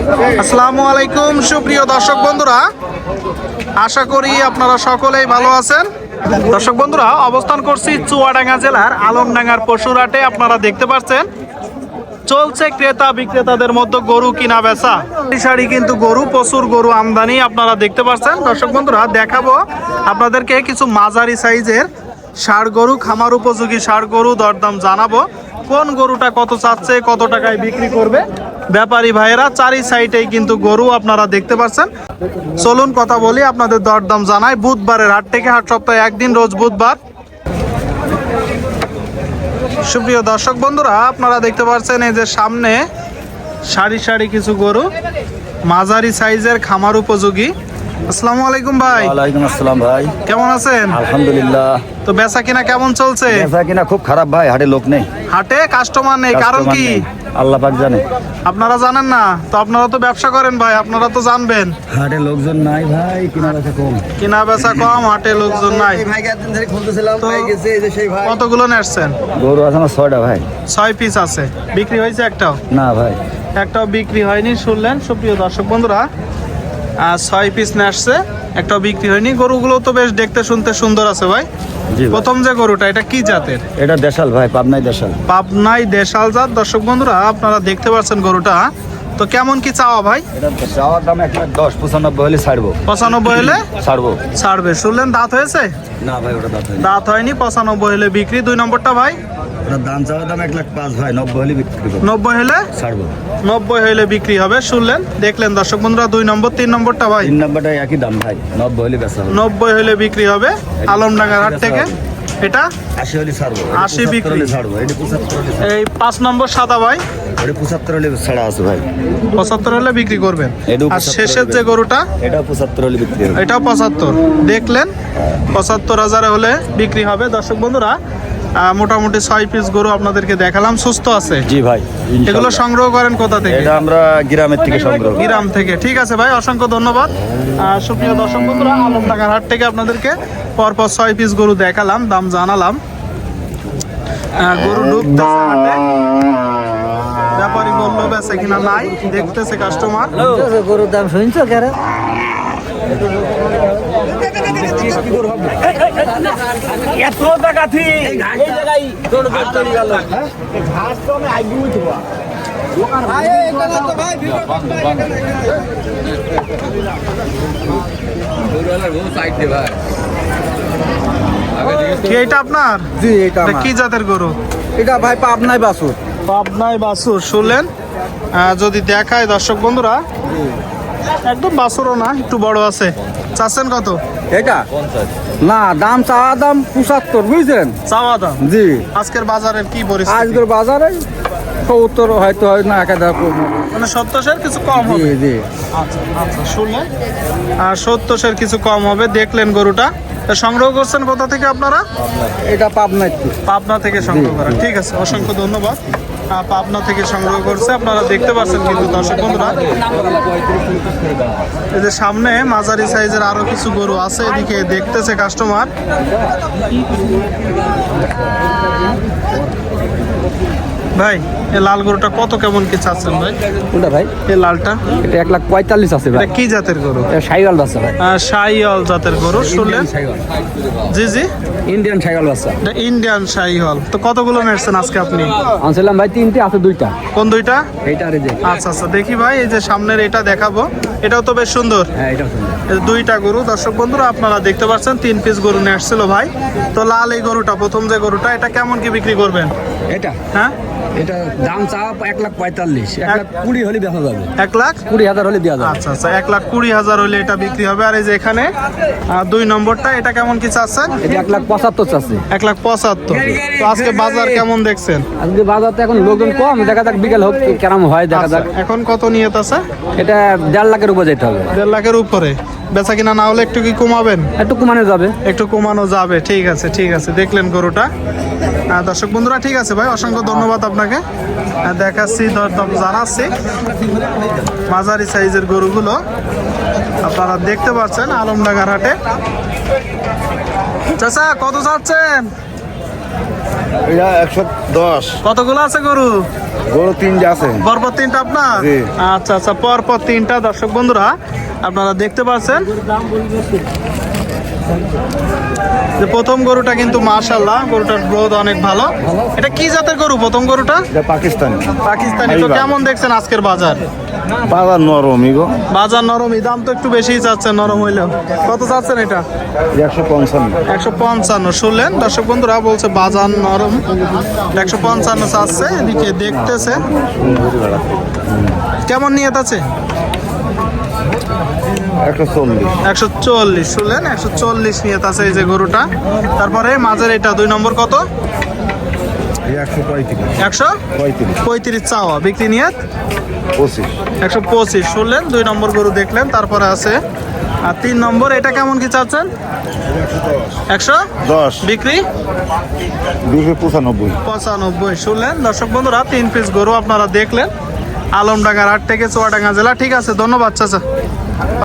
আসসালামু আলাইকুম, সুপ্রিয় দর্শক বন্ধুরা। আশা করি আপনারা সকলেই ভালো আছেন। দর্শক বন্ধুরা, অবস্থান করছি চুয়াডাঙ্গা জেলার আলমডাঙ্গার পশুরহাটে, আপনারা দেখতে পাচ্ছেন। চলছে ক্রেতা বিক্রেতাদের মধ্যে গরু কিনা বেচা। শাড়ি কিন্তু গরু, প্রচুর গরু আমদানি, আপনারা দেখতে পাচ্ছেন। দর্শক বন্ধুরা, দেখাবো আপনাদেরকে কিছু মাঝারি সাইজের ষাড় গরু, খামার উপযোগী ষাড় গরু, দরদাম জানাব। কোন গরুটা কত চাচ্ছে, কত টাকায় বিক্রি করবে ব্যাপারী ভাইয়েরা, চারি সাইডেই কিন্তু গরু আপনারা দেখতে পাচ্ছেন চলুন কথা বলি, আপনাদের দরদাম জানাই। বুধবারের হাট থেকে, হাট সপ্তাহে একদিন রোজ বুধবার। সুপ্রিয় দর্শক বন্ধুরা, আপনারা দেখতে পাচ্ছেন এই যে সামনে সারি সারি কিছু গরু, মাঝারি সাইজের খামার উপযোগী। আসসালামু আলাইকুম ভাই। ওয়ালাইকুম আসসালাম ভাই। কেমন আছেন? আলহামদুলিল্লাহ। তো বেচা কিনা কেমন চলছে? বেচা কিনা খুব খারাপ ভাই হাটে লোক নেই। হাটে কাস্টমার নেই কারণ কি? আল্লাহ পাক জানে। আপনারা জানেন না তো আপনারা তো ব্যবসা করেন ভাই আপনারা তো জানবেন। হাটে লোকজন নাই ভাই কিনা বেচা কম। কিনা বেচা কম হাটে লোকজন নাই। একদিন ধরে খুলতেছিলাম ভাই গেছে এই যে সেই ভাই। কতগুলো নেসছেন গরু আছে আমার ছয়টা ভাই। ছয় পিস আছে। বিক্রি হয়েছে একটাও? না ভাই। একটাও বিক্রি হয়নি শুনলেন। সুপ্রিয় দর্শক বন্ধুরা ছয় পিস আসছে একটা বিক্রি হয়নি। গরুগুলো তো বেশ দেখতে শুনতে সুন্দর আছে ভাই। জি প্রথম যে গরুটা এটা কি জাতের? এটা দেশাল ভাই পাবনাই দেশাল। পাবনাই দেশাল জাত। দর্শক বন্ধুরা আপনারা দেখতে পাচ্ছেন গরুটা। তো কেমন কি চাওয়া ভাই? দাম এক লাখ দশ পঁচানব্বই হলে ছাড়বো। পঁচানব্বই হলে? ছাড়বো। ছাড়বে। শুনলেন দাঁত হয়েছে? না ভাই ওটা দাঁত হয়নি পঁচানব্বই হলে বিক্রি। দুই নম্বরটা ভাই? ওটার দাম চাওয়ার দাম এক লাখ পাঁচ ভাই নব্বই হলে বিক্রি করব। নব্বই হলে? ছাড়বো। নব্বই হলে বিক্রি হবে শুনলেন? দেখলেন দর্শক বন্ধুরা দুই নম্বর তিন নম্বরটা ভাই? তিন নম্বরটা একই দাম ভাই নব্বই হলে বেচা হবে। নব্বই হলে বিক্রি হবে আলমডাঙ্গার হাট থেকে। এটা? আশি হলে ছাড়বো। আশি বিক্রি। পঁচাত্তর হলে ছাড়বো। এটা হলে এই পাঁচ নম্বর সাদা ভাই? এটা পঁচাত্তর হলে ছাড়া আছে ভাই। পঁচাত্তর হলে বিক্রি করবেন। আর শেষের যে গরুটা? এটা পঁচাত্তর হলে বিক্রি হবে। এটাও পঁচাত্তর। দেখলেন? পঁচাত্তর হাজারে হলে বিক্রি হবে। দর্শক বন্ধুরা মোটামুটি ছয় পিস গরু আপনাদেরকে দেখালাম। সুস্থ আছে? জি ভাই এগুলো সংগ্রহ করেন কোথা থেকে? এটা আমরা গ্রামের থেকে সংগ্রহ গ্রাম থেকে। ঠিক আছে ভাই অসংখ্য ধন্যবাদ। সুপ্রিয় দর্শক বন্ধুরা আলমডাঙ্গার হাট থেকে আপনাদেরকে পরপর ছয় পিস গরু দেখালাম দাম জানালাম। আহ, গরু ঢুকতেছে হাটে। ব্যাপারী বলল বেচে কিনা নাই দেখতেছে কাস্টমার গরুর দাম শুনছো কেন? কি এটা আপনার? জি এটা কি জাতের গরু? এটা ভাই পাবনাই বাসুর। পাবনায় বাছুর শুনলেন? আহ, যদি দেখায় দর্শক বন্ধুরা একদম বাছুরও না একটু বড় আছে। চাচ্ছেন কত? এটা? না দাম চাওয়া দাম পঁচাত্তর বুঝছেন চাওয়া দাম? জি। আজকের বাজারের কি পরিস্থিতি? আজকের বাজারে সত্তর হয়তো হয় না এক হাজার মানে সত্তরের কিছু কম হবে? জি আচ্ছা আচ্ছা শুনলেন? আর সত্তরের কিছু কম হবে দেখলেন গরুটা। সংগ্রহ করছেন কোথা থেকে আপনারা? এটা পাবনাই পাবনা থেকে সংগ্রহ করা। ঠিক আছে অসংখ্য ধন্যবাদ। পাবনা থেকে সংগ্রহ করছে। আপনারা দেখতে পাচ্ছেন কিন্তু দর্শক বন্ধুরা। এই যে সামনে মাঝারি সাইজের আরও কিছু গরু আছে, এদিকে দেখতেছে কাস্টমার ভাই এই লাল গরুটা কত কেমন কি চাচ্ছেন ভাই? কোনটা ভাই? এই লালটা? এটা এক লাখ পঁয়তাল্লিশ আছে এটা ভাই। কি জাতের গরু? সাইগাল বাচ্চা ভাই। শাহিওয়াল জাতের গরু শুনলেন? জি জি। ইন্ডিয়ান সাইগাল বাচ্চা। এটা ইন্ডিয়ান শাহিওয়াল তো কতগুলো নেটছেন আজকে আপনি? আনছিলাম ভাই তিনটে আছে দুইটা। কোন দুইটা? এইটা আর যে। আচ্ছা আচ্ছা দেখি ভাই এই যে সামনের এটা দেখাবো। এটাও তো বেশ সুন্দর। হ্যাঁ এটা সুন্দর। দুইটা গরু। দর্শক বন্ধুরা আপনারা দেখতে পাচ্ছেন তিন পিস গরু নিয়ে আসছিল ভাই। তো লাল এই গরুটা প্রথম যে গরুটা এটা কেমন কি বিক্রি করবেন? এটা? হ্যাঁ? এটা দাম চাওয়া এক লাখ পঁয়তাল্লিশ এক লাখ কুড়ি হলে দেখা যাবে। এক লাখ? কুড়ি হাজার হলে দেওয়া যাবে। আচ্ছা আচ্ছা এক লাখ কুড়ি হাজার হলে এটা বিক্রি হবে। আর এই যে এখানে দুই নম্বরটা এটা কেমন কি চাচ্ছেন? এটা এক লাখ পঁচাত্তর চাচ্ছে। এক লাখ পঁচাত্তর। তো আজকে বাজার কেমন দেখছেন? আজকে বাজারতে এখন লোকজন কম দেখা যাক বিকেল হোক কেরাম হয় দেখা আচ্ছা, যাক। এখন কত নিয়ত আছে? এটা দেড় লাখের উপর যেতে হবে। দেড় লাখের উপরে? বেচা কিনা না হলে একটু কি কমাবেন? একটু কমানো যাবে। একটু কমানো যাবে ঠিক আছে ঠিক আছে দেখলেন গরুটা। দর্শক বন্ধুরা ঠিক আছে ভাই অসংখ্য ধন্যবাদ আপনাকে। দেখাচ্ছি দরদাম জানাচ্ছি মাঝারি সাইজের গরুগুলো। আপনারা দেখতে পাচ্ছেন আলমডাঙ্গার হাটে। চাচা কত চাচ্ছেন? এটা একশো দশ। কতগুলো আছে গরু? গরু তিনটে আছে। পরপর তিনটা আপনার? আচ্ছা আচ্ছা পরপর তিনটা। দর্শক বন্ধুরা আপনারা দেখতে পাচ্ছেন যে প্রথম গরুটা কিন্তু মাশাল্লাহ গরুটার গ্রোথ অনেক ভালো। এটা কি জাতের গরু প্রথম গরুটা? পাকিস্তানি। পাকিস্তানি। তো কেমন দেখছেন আজকের বাজার? বাজার নরম ইগো। বাজার নরমই দাম তো একটু বেশিই চাচ্ছেন নরম হইলেও। কত চাচ্ছেন এটা? একশো পঞ্চান্ন। একশো পঞ্চান্ন শুনলেন? দর্শক বন্ধুরা বলছে বাজার নরম। একশো পঞ্চান্ন চাচ্ছে এদিকে দেখতেছে। কেমন নিয়ত আছে? একশো চল্লিশ। একশো চল্লিশ শুনলেন? একশো চল্লিশ নিয়ত আছে এই যে গরুটা। তারপরে মাঝের এটা দুই নম্বর কত? একশো পঁয়ত্রিশ। একশো? পঁয়ত্রিশ। পঁয়ত্রিশ চাওয়া। বিক্রি নিয়ত? পঁচিশ। একশো পঁচিশ। শুনলেন? দুই নম্বর গরু দেখলেন। তারপরে আছে। আর তিন নম্বর এটা কেমন কি চাচ্ছেন? একশো? দশ। বিক্রি? দুশো পঁচানব্বই। পঁচানব্বই। শুনলেন? দর্শক বন্ধুরা তিন পিস গরু আপনারা দেখলেন। আলমডাঙ্গার হাট থেকে চুয়াডাঙ্গা জেলা। ঠিক আছে ধন্যবাদ চাচা।